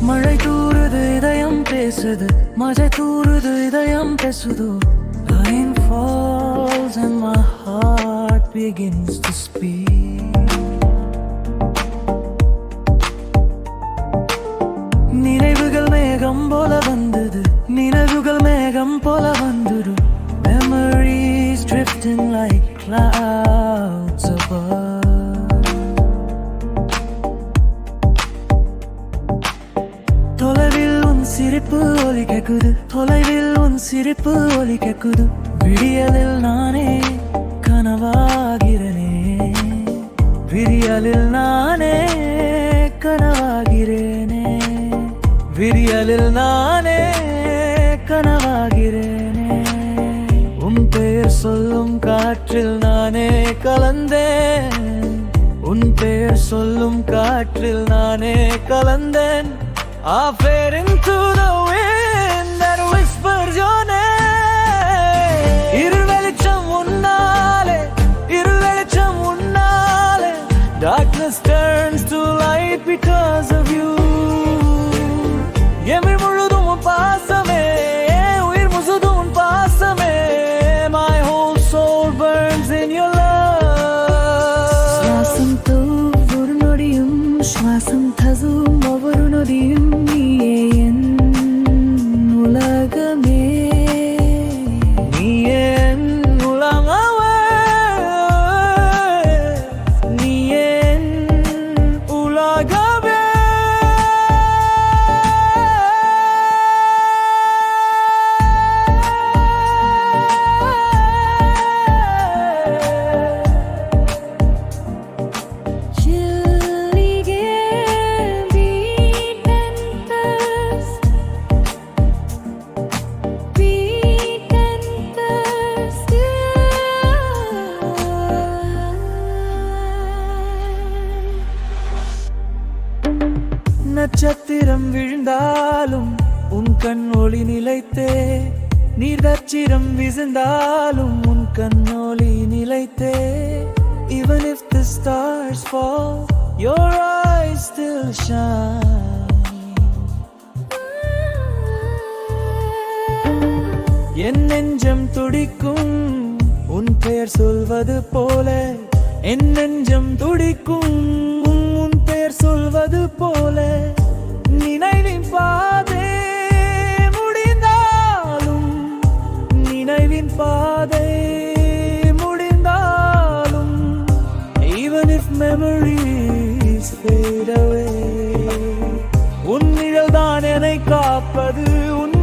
மழை தூறுது இதயம் பேசுது மழை தூறுது இதயம் பேசுது Rain falls and my heart begins to speak சிரிப்பு ஒலி கேக்குது. தொலைவில் உன் சிரிப்பு ஒலி கேக்குது. விடியலில் நானே கனவாகிறனே. விரியலில் நானே கனவாகிறேனே. விரியலில் நானே கனவாகிறேனே. உன் பெயர் சொல்லும் காற்றில் நானே கலந்தேன். உன் பெயர் சொல்லும் காற்றில் நானே கலந்தேன். Aferin to the wind that whispers your name. ఇరు వెలిచం ఉండాలి ఇరు Darkness turns to light because of you. Yemir murudum pasame Uir muzudum pasame My whole soul burns in your love. ശ്വാസം തൂ ഉറുനൊടിയും ശ്വാസം തസൂ நட்சத்திரம் விழுந்தாலும் உன் கண் ஒளி நிலைத்தே. நீர்தச்சிரம் விழுந்தாலும் உன் கண் ஒளி நிலைத்தே. Even if the stars fall, your eyes still shine. என் நெஞ்சம் துடிக்கும் உன் பெயர் சொல்வது போல. என் நெஞ்சம் துடிக்கும் உன் பெயர் சொல்வது போல. நினைவின் பாதை முடிந்தாலும் நினைவின் பாதை முடிந்தாலும் even if memories fade away உன் நிழல் தான் என்னை காப்பது உன்